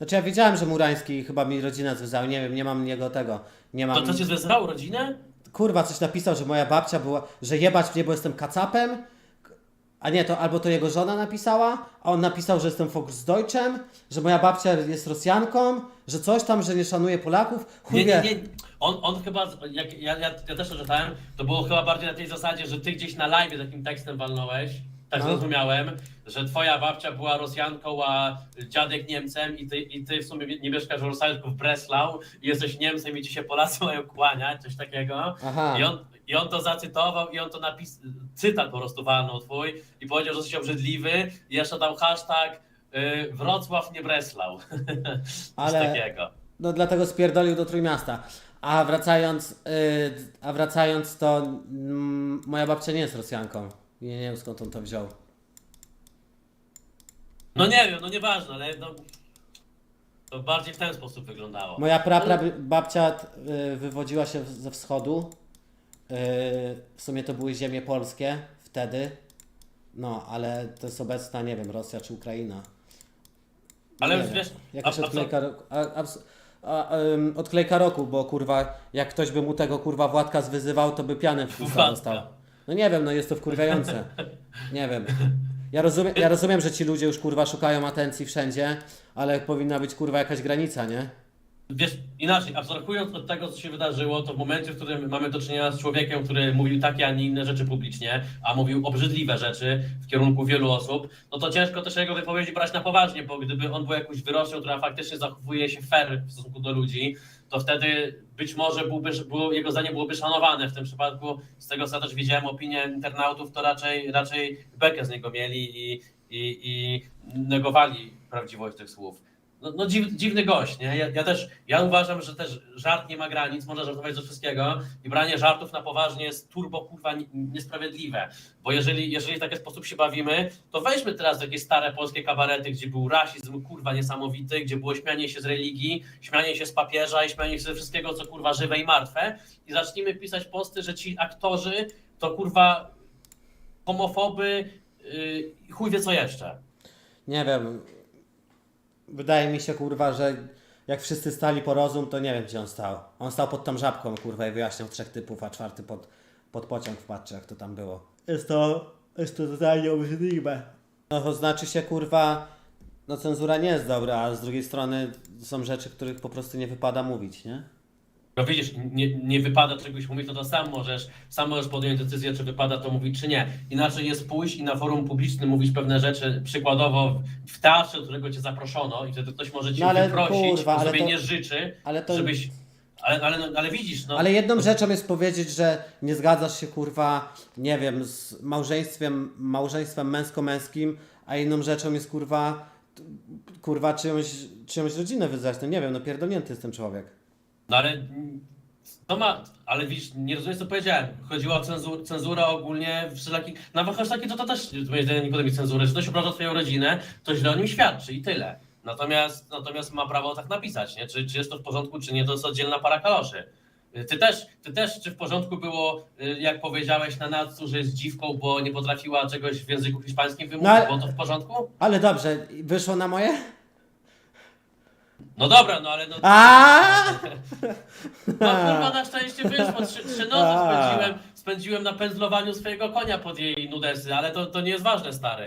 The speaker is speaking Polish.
Znaczy ja wiedziałem, że Murański chyba mi rodzinę związał, nie wiem, nie mam niego tego. Nie mam. To co cię związało, rodzinę? Kurwa, coś napisał, że moja babcia była, że jebać mnie, bo jestem kacapem. A nie, to albo to jego żona napisała, a on napisał, że jestem Volksdeutschem, że moja babcia jest Rosjanką, że coś tam, że nie szanuje Polaków. Chuj Nie, nie, nie. On, on chyba, jak, ja, ja, ja też to czytałem, to było chyba bardziej na tej zasadzie, że ty gdzieś na live takim tekstem walnąłeś, tak No. zrozumiałem, że twoja babcia była Rosjanką, a dziadek Niemcem i ty, i ty w sumie nie mieszkasz w Wrocławiu, tylko w Breslau i jesteś Niemcem i ci się Polacy mają kłaniać, coś takiego. Aha. I on, I on to zacytował i on to napisał, cytat po prostu walnął twój i powiedział, że jesteś obrzydliwy i jeszcze dał hashtag y, Wrocław, nie Breslau. Coś Ale- takiego. No dlatego spierdolił do Trójmiasta. A wracając, yy, a wracając to mm, moja babcia nie jest Rosjanką. Nie, nie wiem skąd on to wziął. No nie wiem, no nieważne, ale no, to bardziej w ten sposób wyglądało. Moja prapra babcia y, wywodziła się ze wschodu. Y, w sumie to były ziemie polskie wtedy. No, ale to jest obecna, nie wiem, Rosja czy Ukraina. Ale nie wiem. wiesz, Jakaś a- a co- odklejka, roku, a, a, a, ym, odklejka roku, bo kurwa, jak ktoś by mu tego kurwa Władka zwyzywał, to by pianę w usta Władka. dostał. No nie wiem, no jest to wkurwiające. Nie wiem. Ja rozumiem, ja rozumiem, że ci ludzie już kurwa szukają atencji wszędzie, ale powinna być kurwa jakaś granica, nie? Wiesz, inaczej, abstrahując od tego, co się wydarzyło, to w momencie, w którym mamy do czynienia z człowiekiem, który mówił takie, a nie inne rzeczy publicznie, a mówił obrzydliwe rzeczy w kierunku wielu osób, no to ciężko też jego wypowiedzi brać na poważnie, bo gdyby on był jakąś wyrocznią, która faktycznie zachowuje się fair w stosunku do ludzi, to wtedy być może byłby, było, jego zdanie byłoby szanowane. W tym przypadku, z tego co też widziałem opinię internautów, to raczej, raczej bekę z niego mieli i, i, i negowali prawdziwość tych słów no, no dziw, dziwny gość, nie? Ja, ja też, ja uważam, że też żart nie ma granic, można żartować ze wszystkiego i branie żartów na poważnie jest turbo kurwa ni- niesprawiedliwe, bo jeżeli, jeżeli w taki sposób się bawimy, to weźmy teraz jakieś stare polskie kabarety, gdzie był rasizm kurwa niesamowity, gdzie było śmianie się z religii, śmianie się z papieża i śmianie się ze wszystkiego, co kurwa żywe i martwe i zacznijmy pisać posty, że ci aktorzy to kurwa homofoby yy, chuj wie co jeszcze. Nie wiem. Wydaje mi się, kurwa, że jak wszyscy stali po rozum, to nie wiem, gdzie on stał. On stał pod tą żabką, kurwa, i wyjaśniał trzech typów, a czwarty pod, pod pociąg wpadł, jak to tam było. Jest to, jest to totalnie obrzydliwe. No to znaczy się, kurwa, no cenzura nie jest dobra, a z drugiej strony są rzeczy, których po prostu nie wypada mówić, nie? No widzisz, nie, nie wypada czegoś mówić, no to sam możesz, sam możesz podjąć decyzję, czy wypada to mówić, czy nie. Inaczej jest pójść i na forum publicznym mówić pewne rzeczy, przykładowo w teatrze, do którego cię zaproszono i wtedy ktoś może cię No ale wyprosić, kurwa, bo ale sobie to- nie życzy, ale to- żebyś... Ale, ale, no, ale widzisz, no... Ale jedną rzeczą jest powiedzieć, że nie zgadzasz się, kurwa, nie wiem, z małżeństwem, małżeństwem męsko-męskim, a inną rzeczą jest, kurwa, t- kurwa, czyjąś, czyjąś rodzinę wyznać. No nie wiem, no pierdolnięty jest ten człowiek. No ale to ma, ale widzisz, nie rozumiesz co powiedziałem. Chodziło o cenzur, cenzurę ogólnie wszelakich. Nawet hashtagi to, to też moim zdaniem nie podejmie cenzury. Że ktoś obraża twoją rodzinę, to źle o nim świadczy i tyle. Natomiast, natomiast ma prawo tak napisać, nie? Czy, czy jest to w porządku, czy nie, to jest oddzielna para kaloszy. Ty też, ty też, czy w porządku było, y, jak powiedziałeś na Natsu, że jest dziwką, bo nie potrafiła czegoś w języku hiszpańskim wymówić? No ale- Było to w porządku? Ale dobrze, wyszło na moje? No dobra, no ale no, A! No kurwa na szczęście wyszło, trzy, trzy noce A. spędziłem, spędziłem na pędzlowaniu swojego konia pod jej nudesy, ale to, to nie jest ważne, stary.